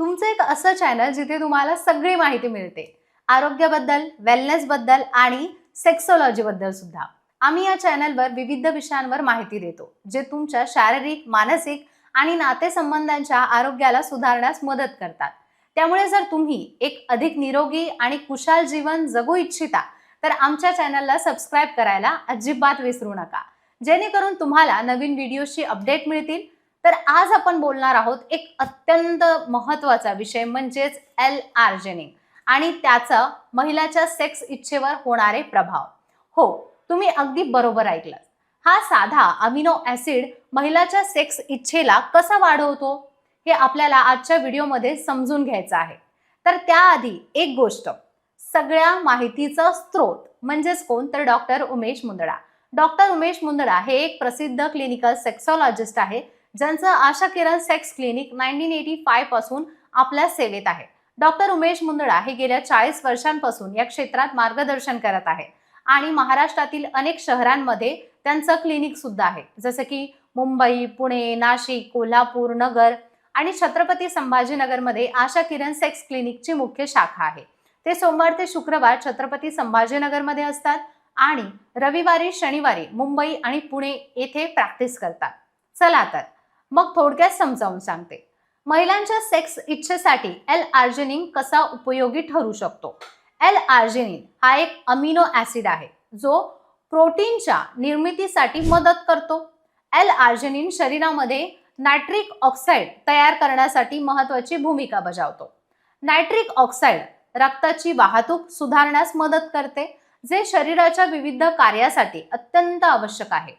तुमचं एक असं चॅनल जिथे तुम्हाला सगळी माहिती मिळते. आरोग्याबद्दल वेलनेसबद्दल आणि सेक्सोलॉजीबद्दल सुद्धा. आम्ही या चॅनलवर विविध विषयांवर माहिती देतो जे तुमच्या शारीरिक मानसिक आणि नातेसंबंधांच्या आरोग्याला सुधारण्यास मदत करतात. त्यामुळे जर तुम्ही एक अधिक निरोगी आणि कुशाल जीवन जगू इच्छिता तर आमच्या चॅनलला सबस्क्राईब करायला अजिबात विसरू नका. जेणेकरून तुम्हाला नवीन व्हिडिओची अपडेट मिळतील तर आज आपण बोलणार आहोत एक अत्यंत महत्त्वाचा विषय म्हणजेच एल आर्जेनिंग आणि त्याचा महिलाच्या सेक्स इच्छेवर होणारे प्रभाव. हो तुम्ही अगदी बरोबर ऐकलं. हा साधा अमिनो ॲसिड महिलाच्या सेक्स इच्छेला कसा वाढवतो? हे आपल्याला आजच्या व्हिडिओमध्ये समजून घ्यायचं आहे. तर त्याआधी एक गोष्ट. सगळ्या माहितीचा स्रोत म्हणजेच कोण? तर डॉक्टर उमेश मुंदडा. डॉक्टर उमेश मुंदडा हे एक प्रसिद्ध क्लिनिकल सेक्सॉलॉजिस्ट आहे. ज्यांचं Asha Kiran sex clinic nineteen eighty फायपासून आपल्या सेवेत आहे. डॉक्टर उमेश मुंदडा हे गेल्या चाळीस वर्षांपासून या क्षेत्रात मार्गदर्शन करत आहे आणि महाराष्ट्रातील अनेक शहरांमध्ये त्यांचं क्लिनिक सुद्धा आहे. जसं की मुंबई पुणे नाशिक कोल्हापूर नगर आणि छत्रपती संभाजीनगरमध्ये आशा किरण सेक्स क्लिनिकची मुख्य शाखा आहे. ते सोमवार ते शुक्रवार छत्रपती संभाजीनगरमध्ये असतात आणि रविवारी शनिवारी मुंबई आणि पुणे येथे प्रॅक्टिस करतात. चला तर मग थोडक्यात समजावून सांगते. महिलांच्या सेक्स इच्छेसाठी एल आर्जेनिन कसा उपयोगी ठरू शकतो? एल आर्जेनिन हा एक अमिनो ॲसिड आहे जो प्रोटीनच्या निर्मितीसाठी मदत करतो. एल आर्जेनिन शरीरामध्ये नायट्रिक ऑक्साईड तयार करण्यासाठी महत्वाची भूमिका बजावतो. नायट्रिक ऑक्साईड रक्ताची वाहतूक सुधारण्यास मदत करते जे शरीराच्या विविध कार्यासाठी अत्यंत आवश्यक आहे.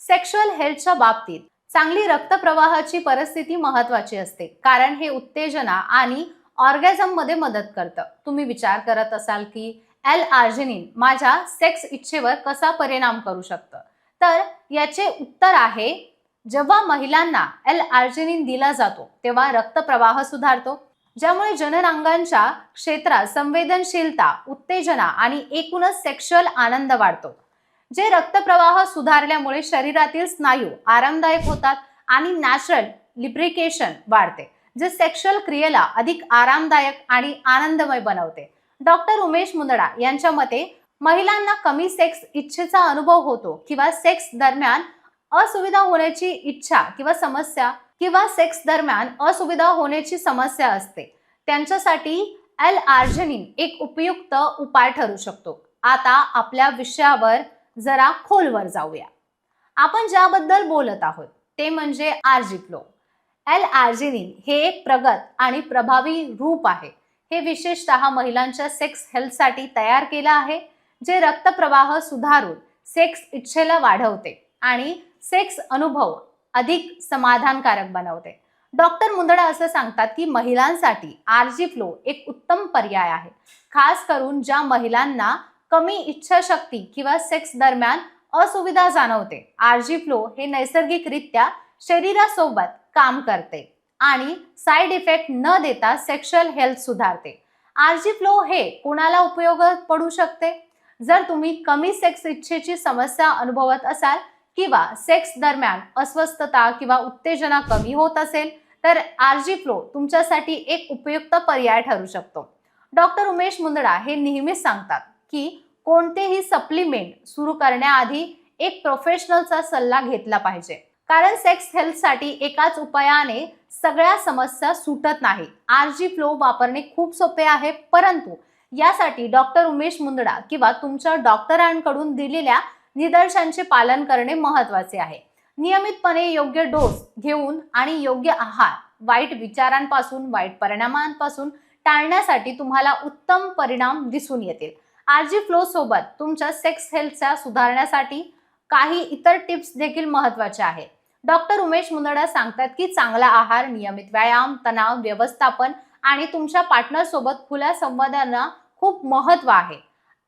सेक्शुअल हेल्थच्या बाबतीत चांगली रक्तप्रवाहाची परिस्थिती महत्वाची असते. कारण हे उत्तेजना आणि ऑर्गॅझममध्ये मदत करतं. तुम्ही विचार करत असाल की एल आर्जिनिन माझ्या सेक्स इच्छेवर कसा परिणाम करू शकतं? तर याचे उत्तर आहे जेव्हा महिलांना एल आर्जिनिन दिला जातो तेव्हा रक्तप्रवाह सुधारतो. ज्यामुळे जननांगांच्या क्षेत्रात संवेदनशीलता उत्तेजना आणि एकूणच सेक्शुअल आनंद वाढतो. जे रक्तप्रवाह सुधारल्यामुळे शरीरातील स्नायू आरामदायक होतात आणि नॅचरल लिब्रिकेशन वाढते जे सेक्शुअल क्रियेला अधिक आरामदायक आणि आनंदमय बनवते. डॉक्टर उमेश मुंदडा यांच्या मते महिलांना कमी सेक्स इच्छेचा अनुभव होतो किंवा सेक्स दरम्यान असुविधा होण्याची इच्छा किंवा समस्या किंवा सेक्स दरम्यान असुविधा होण्याची समस्या असते. त्यांच्यासाठी एल आर्जनिन एक उपयुक्त उपाय ठरू शकतो. आता आपल्या विषयावर जरा खोलवर जाऊया. आपण ज्याबद्दल बोलत आहोत ते म्हणजे आर्जिफ्लो एल आर्जिनिन हे एक प्रगत आणि प्रभावी रूप आहे. हे विशेषतः महिलांच्या सेक्स हेल्थसाठी तयार केलं आहे जे रक्तप्रवाह सुधारून सेक्स इच्छेला वाढवते आणि सेक्स अनुभव अधिक समाधानकारक बनवते. डॉक्टर मुंदडा असं सांगतात की महिलांसाठी आरजी फ्लो एक उत्तम पर्याय आहे खास करून ज्या महिलांना कमी इच्छाशक्ती किंवा सेक्स दरम्यान असुविधा जाणवते. आरजी फ्लो हे नैसर्गिकरित्या शरीरासोबत काम करते आणि साईड इफेक्ट न देता सेक्शुअल हेल्थ सुधारते. आरजी फ्लो हे कोणाला उपयोगात पडू शकते? जर तुम्ही कमी सेक्स इच्छेची समस्या अनुभवत असाल किंवा सेक्स दरम्यान अस्वस्थता किंवा उत्तेजना कमी होत असेल तर आरजी फ्लो तुमच्यासाठी एक उपयुक्त पर्याय ठरू शकतो. डॉक्टर उमेश मुंदडा हे नेहमीच सांगतात. की कोणतेही सप्लिमेंट सुरू करण्याआधी एक प्रोफेशनलचा सल्ला घेतला पाहिजे. कारण सेक्स हेल्थसाठी एकाच उपायाने सगळ्या समस्या सुटत नाही आरजी फ्लो वापरणे खूप सोपे आहे परंतु यासाठी डॉक्टर उमेश मुंदडा किंवा तुमच्या डॉक्टरांकडून दिलेल्या निदर्शांचे पालन करणे महत्त्वाचे आहे. नियमितपणे योग्य डोस घेऊन आणि योग्य आहार वाईट विचारांपासून वाईट परिणामांपासून टाळण्यासाठी तुम्हाला उत्तम परिणाम दिसून येतील. आरजी फ्लो सोबत तुमच्या सेक्स हेल्थच्या सुधारण्यासाठी काही इतर टिप्स देखील महत्त्वाच्या आहेत. डॉक्टर उमेश मुंदडा सांगतात की चांगला आहार नियमित व्यायाम तणाव व्यवस्थापन आणि तुमच्या पार्टनर सोबत खुल्या संवादांना खूप महत्त्व आहे.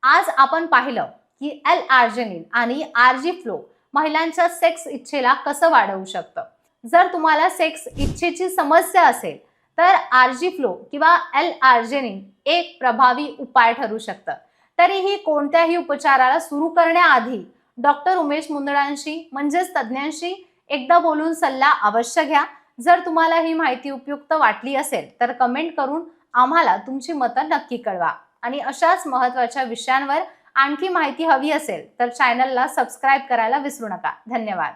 आज आपण पाहिलं की एल आर्जेनिन आणि आरजी फ्लो महिलांच्या सेक्स इच्छेला कसं वाढवू शकतं? जर तुम्हाला सेक्स इच्छेची समस्या असेल तर आरजी फ्लो किंवा एल आर्जेनिन एक प्रभावी उपाय ठरू शकतं. तरीही कोणत्याही उपचाराला सुरू करण्याआधी डॉक्टर उमेश मुंदडांशी म्हणजेच तज्ज्ञांशी एकदा बोलून सल्ला अवश्य घ्या. जर तुम्हाला ही माहिती उपयुक्त वाटली असेल तर कमेंट करून आम्हाला तुमची मतं नक्की कळवा. आणि अशाच महत्त्वाच्या विषयांवर आणखी माहिती हवी असेल तर चॅनलला सबस्क्राईब करायला विसरू नका. धन्यवाद.